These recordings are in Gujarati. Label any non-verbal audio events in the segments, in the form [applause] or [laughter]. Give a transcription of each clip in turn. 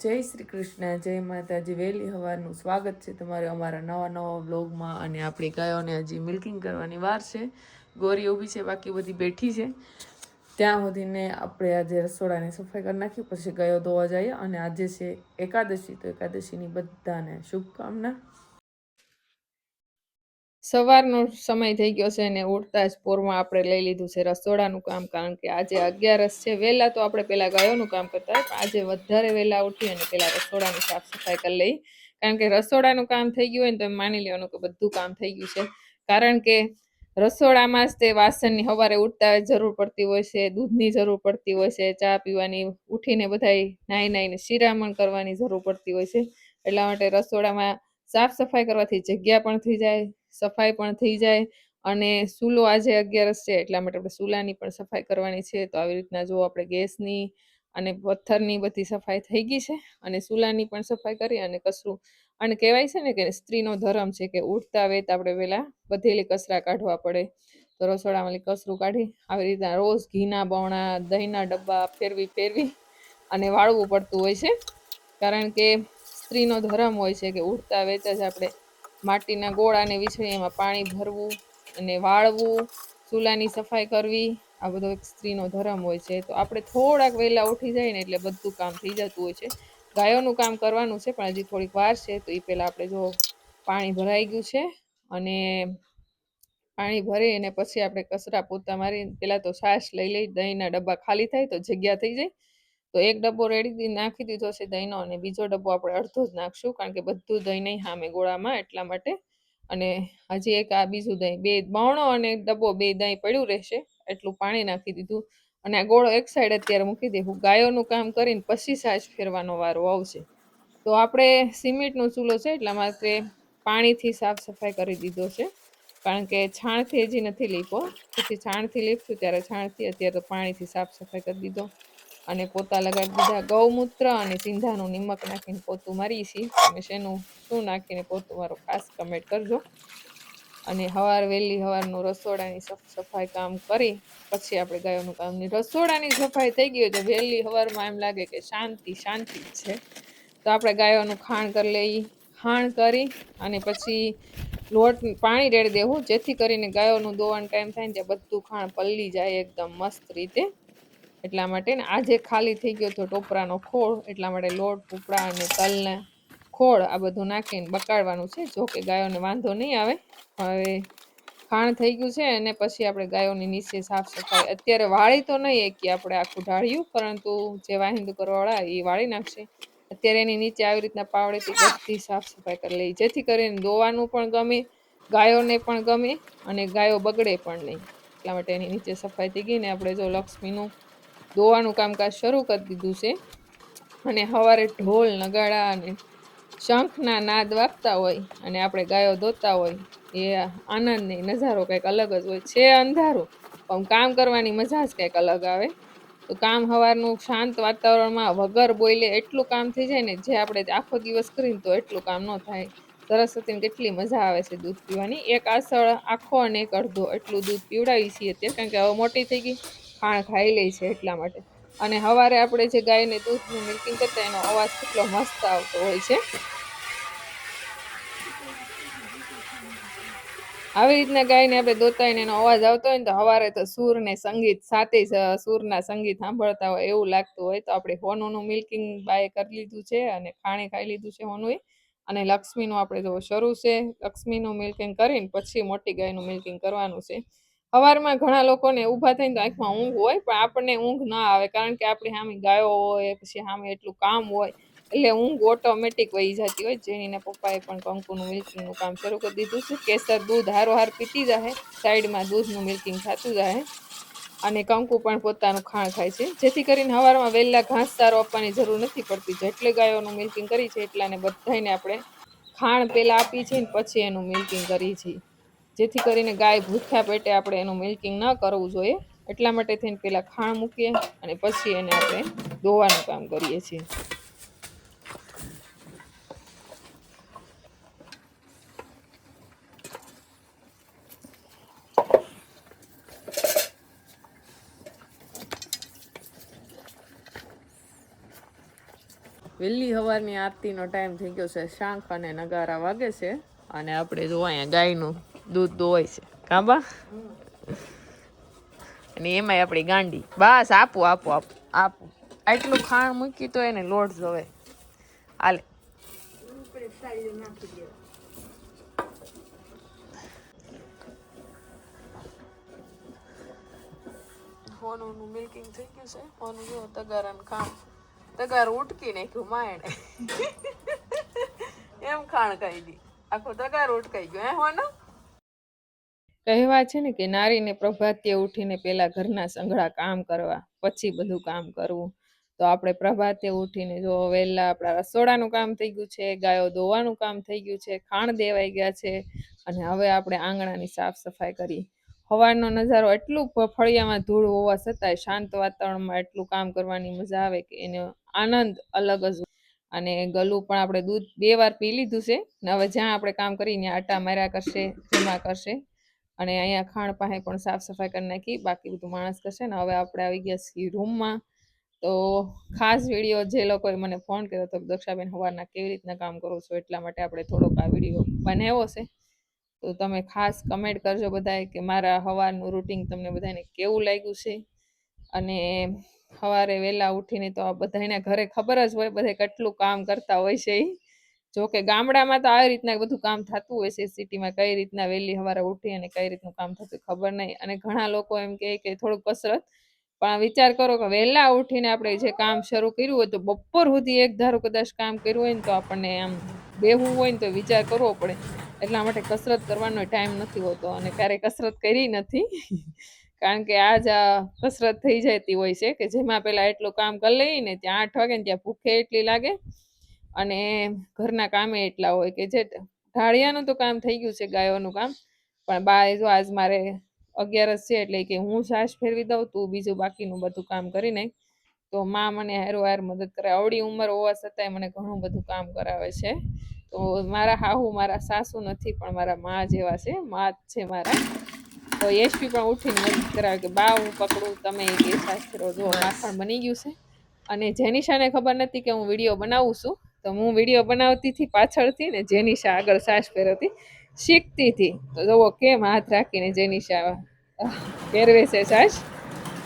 જય શ્રી કૃષ્ણ, જય માતાજી. વહેલી હવારનું સ્વાગત છે તમારે અમારા નવા નવા વ્લોગમાં અને આપણી ગાયોને હજી મિલ્કિંગ કરવાની વાર છે. ગોરી ઊભી છે, બાકી બધી બેઠી છે. ત્યાં સુધીને આપણે આજે રસોડાની સફાઈ કરી નાખી, પછી ગાયો ધોવા જઈએ અને આજે છે એકાદશી. તો એકાદશીની બધાને શુભકામના. સવારનો સમય થઈ ગયો છે અને ઉઠતા જ પોરમાં આપણે લઈ લીધું છે રસોડાનું કામ, કારણ કે આજે અગિયારસ છે. વહેલા તો આપણે પહેલાં ગાયોનું કામ કરતા પણ આજે વધારે વહેલા ઉઠી અને પહેલાં રસોડાની સાફ સફાઈ કરી લઈ. કારણ કે રસોડાનું કામ થઈ ગયું હોય ને તો માની લેવાનું કે બધું કામ થઈ ગયું છે. કારણ કે રસોડામાં જ તે વાસણની સવારે ઉઠતા જરૂર પડતી હોય છે, દૂધની જરૂર પડતી હોય છે, ચા પીવાની, ઉઠીને બધાય નાઈ નાઈને શિરામણ કરવાની જરૂર પડતી હોય છે. એટલા માટે રસોડામાં સાફ સફાઈ કરવાથી જગ્યા પણ થઈ જાય સફાઈ પણ થઈ જાય. અને સૂલો આજે અગિયારસ છે, એટલા માટે આપણે સૂલાની પણ સફાઈ કરવાની છે. તો આવી રીતના જો આપણે ગેસની અને પથ્થરની બધી સફાઈ થઈ ગઈ છે અને સૂલાની પણ સફાઈ કરી અને કચરું અને કહેવાય છે ને કે સ્ત્રીનો ધર્મ છે કે ઉઠતા વેત આપણે પહેલાં બધેલી કચરા કાઢવા પડે. તો રસોડામાંથી કચરું કાઢી આવી રીતના રોજ ઘીના બવણા, દહીંના ડબ્બા ફેરવી ફેરવી અને વાળવું પડતું હોય છે. કારણ કે સ્ત્રીનો ધર્મ હોય છે કે ઉઠતા વેત જ આપણે માટીના ગોળાને વીછળી એમાં પાણી ભરવું અને વાળવું, ચૂલાની સફાઈ કરવી, આ બધો એક સ્ત્રીનો ધર્મ હોય છે. તો આપણે થોડાક વહેલા ઉઠી જાય ને એટલે બધું કામ થઈ જતું હોય છે. ગાયોનું કામ કરવાનું છે, પણ હજી થોડીક વાર છે, તો એ પહેલાં આપણે જો પાણી ભરાઈ ગયું છે અને પાણી ભરી અને પછી આપણે કચરા પોતા મારી પહેલાં તો છાશ લઈ લઈ દહીંના ડબ્બા ખાલી થાય તો જગ્યા થઈ જાય. તો એક ડબ્બો રેડી નાખી દીધો છે દહીંનો અને બીજો ડબ્બો આપણે અડધો જ નાખશું કારણ કે બધું દહીં નહીં હામે ગોળામાં એટલા માટે. અને હજી એક આ બીજું દહીં, બે બવણો અને ડબ્બો બે દહીં પડ્યું રહેશે, એટલું પાણી નાખી દીધું. અને આ ગોળો એક સાઈડ અત્યારે મૂકી દેવું ગાયોનું કામ કરીને પછી સાજ ફેરવાનો વારો આવશે. તો આપણે સિમેન્ટનો ચૂલો છે એટલા માટે પાણીથી સાફ સફાઈ કરી દીધો છે. કારણ કે છાણથી હજી નથી લીપો. પછી છાણથી લીપશું ત્યારે છાણથી અત્યારે તો પાણીથી સાફ સફાઈ કરી દીધો. અને પોતા લગાડી દીધા ગૌમૂત્ર અને સિંધાનું નિમક નાખીને પોતું મારી છીએ તમે શેનું, શું નાખીને પોતું મારો ખાસ કમેન્ટ કરજો. અને હવાર વહેલી હવારનું રસોડાની સફાઈ કામ કરી, પછી આપણે ગાયોનું કામ રસોડાની સફાઈ થઈ ગઈ હોય તો વહેલી હવારમાં એમ લાગે કે શાંતિ શાંતિ છે. તો આપણે ગાયોનું ખાણ કરી લઈ ખાણ કરી અને પછી લોટ પાણી રેડી દેવું, જેથી કરીને ગાયોનું દોવાનું ટાઈમ થાય ને ત્યાં બધું ખાણ પલ્લી જાય એકદમ મસ્ત રીતે. એટલા માટે ને આજે ખાલી થઈ ગયો તો ટોપરાનો ખોળ, એટલા માટે લોટ ટુપડા અને તલને ખોળ આ બધું નાખીને બકાડવાનું છે. જો કે ગાયોને વાંધો નહીં આવે. હવે ખાણ થઈ ગયું છે અને પછી આપણે ગાયોની નીચે સાફ સફાઈ અત્યારે વાળી તો નહીં કે આપણે આખું ઢાળ્યું, પરંતુ જે વાહિંદુ કરવાવાળા એ વાળી નાખશે. અત્યારે એની નીચે આવી રીતના પાવડેથી બધી સાફ સફાઈ કરી લઈ જેથી કરીને દોવાનું પણ ગમે, ગાયોને પણ ગમે અને ગાયો બગડે પણ નહીં. એટલા માટે એની નીચે સફાઈ થઈ ગઈ ને આપણે જો લક્ષ્મીનું દોવાનું કામકાજ શરૂ કરી દીધું છે. અને સવારે ઢોલ, નગાડા અને શંખના નાદ વાગતા હોય અને આપણે ગાયો ધોતા હોય, એ આનંદની નજારો કંઈક અલગ જ હોય. છે અંધારું, પણ કામ કરવાની મજા જ કંઈક અલગ આવે. તો કામ સવારનું શાંત વાતાવરણમાં વગર બોલે એટલું કામ થઈ જાય ને, જે આપણે આખો દિવસ કરીને તો એટલું કામ ન થાય. સરસ્વતીને કેટલી મજા આવે છે દૂધ પીવાની. એક આસળ, આખો અને એક અડધો, એટલું દૂધ પીવડાવી છીએ અત્યારે, કારણ કે હવે મોટી થઈ ગઈ. ખાણ ખાઈ લે છે એટલા માટે. અને સવારે આપણે જે ગાયને દૂધનું મિલ્કિંગ કરતા એનો અવાજ કેટલો મસ્ત આવતો હોય છે. આવી રીતના ગાયને આપણે દોતાઈને એનો અવાજ આવતો હોય ને તો સવારે તો સૂર ને સંગીત સાથે જ સૂરના સંગીત સાંભળતા હોય એવું લાગતું હોય તો આપણે હોનુનું મિલ્કિંગ બાય કરી લીધું છે અને ખાણી ખાઈ લીધું છે હોનુએ. અને લક્ષ્મીનું આપણે જો શરૂ છે, લક્ષ્મીનું મિલ્કિંગ કરીને પછી મોટી ગાયનું મિલ્કિંગ કરવાનું છે. સવારમાં ઘણા લોકોને ઊભા થઈને તો આંખમાં ઊંઘ હોય, પણ આપણને ઊંઘ ના આવે. કારણ કે આપણી સામે ગાયો હોય, પછી સામે એટલું કામ હોય, એટલે ઊંઘ ઓટોમેટિક વહી જતી હોય. જેનીના પપ્પાએ પણ કંકુનું મિલ્કિંગનું કામ શરૂ કરી દીધું છે. કેસર દૂધ હારો હાર પીતી જાય સાઈડમાં દૂધનું મિલ્કિંગ થતું જાય અને કંકુ પણ પોતાનું ખાણ ખાય છે. જેથી કરીને હવારમાં વહેલા ઘાસ ચારો આપવાની જરૂર નથી પડતી. જેટલે ગાયોનું મિલ્કિંગ કરી છે, એટલાને બધાને આપણે ખાણ પહેલાં આપી છે ને પછી એનું મિલ્કિંગ કરી છીએ. જેથી કરીને ગાય ભૂખ્યા પેટે આપણે એનું મિલ્કિંગ ન કરવું જોઈએ. એટલા માટે થઈને પહેલાં ખાણ મૂકીએ અને પછી એને આપણે ધોવાનું કામ કરીએ છીએ. વહેલી સવારની આરતીનો ટાઈમ થઈ ગયો છે. શાંખ અને નગારા વાગે છે અને આપણે જો અહીંયા ગાયનું દૂધ દોવાય છે. કાબા? અને એમાંય આપણી ગાંડી. બસ, આપો આપો, આપું આપું. આટલું ખાણ મૂકી તો એને લોટ જોવે હાલે. હોનુંનું મિલ્કિંગ થઈ ગયું છે. હોનું જો તગારાનું ખાણ. તગાર ઉટકી નાખ્યું માયણે. એમ ખાણ ખાઈ દી આખો તગાર ઉટકાઈ ગયો. હે હોનું? કહેવા છે ને કે નારીને પ્રભાતે ઉઠીને પહેલાં ઘરના સંઘળા કામ કરવા, પછી બધું કામ કરવું. તો આપણે પ્રભાતે ઉઠીને જો વહેલા આપણા રસોડાનું કામ થઈ ગયું છે, ગાયો ધોવાનું કામ થઈ ગયું છે ખાણ દેવાઈ ગયા છે, અને હવે આપણે આંગણાની સાફ સફાઈ કરી. હવાનો નજારો એટલું ફળિયામાં ધૂળ હોવા છતાંય શાંત વાતાવરણમાં એટલું કામ કરવાની મજા આવે કે એનો આનંદ અલગ જ અને ગલું પણ આપણે દૂધ બે વાર પી લીધું છે, ને હવે જ્યાં આપણે કામ કરીને આટા માર્યા કરશે, જમા કરશે અને અહીંયા ખાણ પાસે પણ સાફ સફાઈ કરી નાખી, બાકી બધું માણસ કરશે ને. હવે આપણે આવી ગયા છીએ રૂમમાં. તો ખાસ વીડિયો જે લોકોએ મને ફોન કર્યો હતો દક્ષાબેન હવારના કેવી રીતના કામ કરો છો એટલા માટે આપણે થોડોક આ વીડિયો બનાવ્યો છે. તો તમે ખાસ કમેન્ટ કરજો બધાએ કે મારા હવારનું રૂટિન તમને બધાને કેવું લાગ્યું છે? અને સવારે વહેલા ઉઠીને તો આ બધાના ઘરે ખબર જ હોય, બધા કેટલું કામ કરતા હોય છે ઈ. જો કે ગામડામાં તો આવી રીતના બધું કામ થતું હોય છે, સિટીમાં કઈ રીતના વહેલી સવારે ઉઠી અને કઈ રીતનું કામ થતું ખબર નહીં. અને ઘણા લોકો એમ કહે કે થોડુંક કસરત, પણ વિચાર કરો કે વહેલા ઉઠીને આપણે જે કામ શરૂ કર્યું હોય તો બપોર સુધી એક ધારું કદાચ કામ કર્યું હોય ને તો આપણને આમ બેહવું હોય ને તો વિચાર કરવો પડે. એટલા માટે કસરત કરવાનો ટાઈમ નથી હોતો અને ક્યારેય કસરત કરી નથી. કારણ કે આ જ આ કસરત થઈ જતી હોય છે કે જેમાં પેલા એટલું કામ કરી લઈએ ને ત્યાં આઠ વાગે ને ત્યાં ભૂખે એટલી લાગે અને ઘરના કામે એટલા હોય કે જે ઢાળિયાનું તો કામ થઈ ગયું છે ગાયોનું કામ. પણ બા એ જો આજ મારે અગિયારસ છે એટલે કે હું સાસ ફેરવી દઉં તું બીજું બાકીનું બધું કામ કરી નાખ. તો માં મને હારો હાર મદદ કરે. આવડી ઉંમર હોવા છતાંય મને ઘણું બધું કામ કરાવે છે. તો મારા હાહુ મારા સાસુ નથી પણ મારા મા જેવા છે. મા જ છે મારા. તો યશવી પણ ઉઠીને મદદ કરાવે કે બા હું પકડું તમે એ સાસ ફેરવો જો માખણ બની ગયું છે. અને જેનિશાને ખબર નથી કે હું વીડિયો બનાવું છું. તો હું વીડિયો બનાવતી હતી પાછળથી ને જેનિશા આગળ સાસ પહેરતી, શીખતી હતી. તો જુઓ કેમ હાથ રાખીને જેનિશા પહેરવે છે સાસ.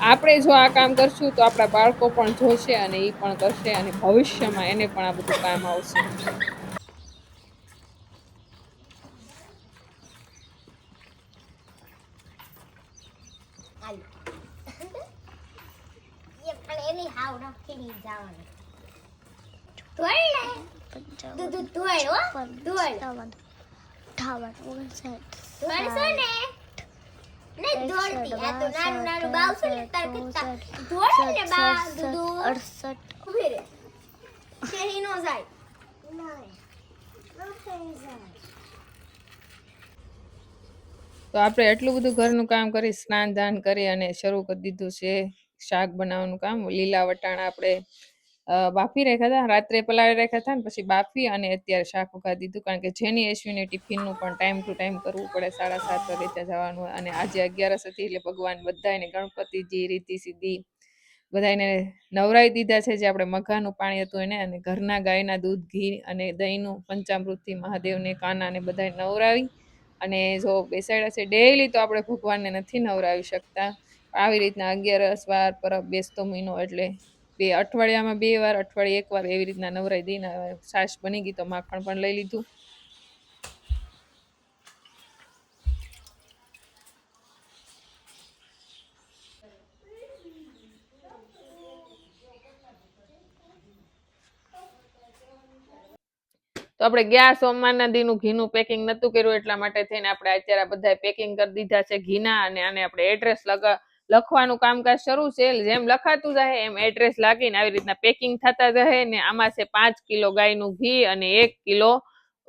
આપણે જો આ કામ કરશું તો આપણા બાળકો પણ જોશે અને એ પણ કરશે અને ભવિષ્યમાં એને પણ આ બધું કામ આવશે હાલો એ પણ એની હાવ રાખીને જવાનું ધોળ ને દૂધ ધોળ હો ધોળ ધોળ છો ને નહીં ધોળતી આ તો નાનું નાનું બાવ છે ને તાર કરતા અડસઠ. તો આપણે એટલું બધું ઘરનું કામ કરી સ્નાન દાન કરી અને શરૂ કરી દીધું છે. શાક બનાવવાનું કામ લીલા વટાણા આપણે બાફી રાખ્યા હતા રાત્રે પલાળી રાખ્યા હતા ને પછી બાફી અને અત્યારે શાક ઉગા દીધું. કારણ કે જેની એસવીને ટિફિનનું પણ ટાઈમ ટુ ટાઈમ કરવું પડે, સાડા સાત વાગે ત્યાં જવાનું અને આજે અગિયારસ હતી એટલે ભગવાન બધાને ગણપતિજી રીતિ સિદ્ધિ બધાને નવરાવી દીધા છે. જે આપણે મઘાનું પાણી હતું એને અને ઘરના ગાયના દૂધ, ઘી અને દહીંનું પંચામૃતથી મહાદેવને, કાનાને બધાને નવરાવી અને જો બેસાડ્યા છે ડેઈલી તો આપણે ભગવાનને નથી નવરાવી શકતા. આવી રીતના અગિયારસ વાર પરબ બેસતો મહિનો એટલે બે અઠવાડિયામાં બે વાર, અઠવાડિયે એક વાર એવી રીતના નવરાઈ દઈને છાશ બની ગઈ તો માખણ પણ લઈ લીધું. તો આપણે ગયા સોમવારના દીનું ઘીનું પેકિંગ નતું કર્યું, એટલા માટે થઈને આપણે અત્યારે બધા પેકિંગ કરી દીધા છે ઘીના અને આને આપણે એડ્રેસ લગા લખવાનું કામકાજ શરૂ છે, જેમ લખાતું જાય એમ એડ્રેસ લાગીને આવી રીતના પેકિંગ થતા જાય ને આમાં છે પાંચ કિલો ગાયનું ઘી અને એક કિલો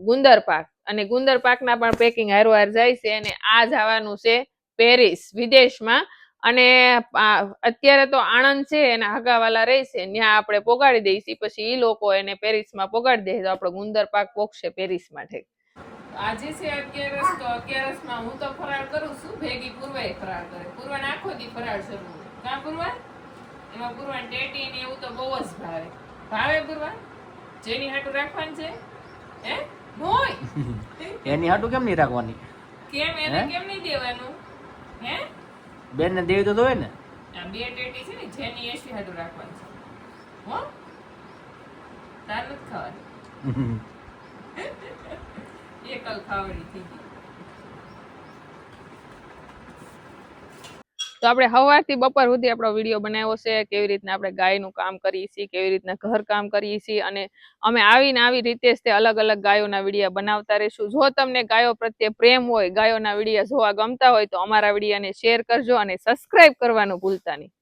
ગુંદર પાક. અને ગુંદર પાકના પણ પેકિંગ હારવાર જાય છે અને આ જવાનું છે પેરિસ, વિદેશમાં. અને અત્યારે તો આણંદ છે એના હગાવાલા રહેશે ત્યાં આપણે પોગાડી દઈશી, પછી એ લોકો એને પેરિસમાં પોગાડી દે, તો આપણો ગુંદર પાક પોગશે પેરિસ માટે. આજે છે અગિયારસ તો અગિયારસમાં હું તો ફરાળ કરું છું ભેગી પૂર્વે ફરાળ કરે. પૂર્વાને આખો દી ફરાળ શરૂ કાં કા પૂર્વા એમાં પૂર્વા ટેટી ને એવું તો બહુ જ ભાવે. ભાવે પૂર્વા જેની હાટું રાખવાનું છે? હે? હોય [laughs] એની હાટું કેમ નહીં રાખવાની? કેમ એને કેમ નહીં દેવાનું? હે? બેન ને દેવી તો હોય ને? આ બે ટેટી છે ને જેની એસી હાટું રાખવાની છે. હો? તાર નથી ખાવાની. [laughs] તો આપણે સવારથી બપોર સુધી આપણો વીડિયો બનાવ્યો છે, કેવી રીતના આપણે ગાયનું કામ કરીએ છીએ, કેવી રીતના ઘર કામ કરીએ છીએ, અને અમે આવીને આવી રીતે જ તે અલગ અલગ ગાયોના વિડીયા બનાવતા રહીશું. જો તમને ગાયો પ્રત્યે પ્રેમ હોય, ગાયોના વિડીયા જોવા ગમતા હોય, તો અમારા વિડીયાને શેર કરજો અને સબસ્ક્રાઈબ કરવાનું ભૂલતા નહીં.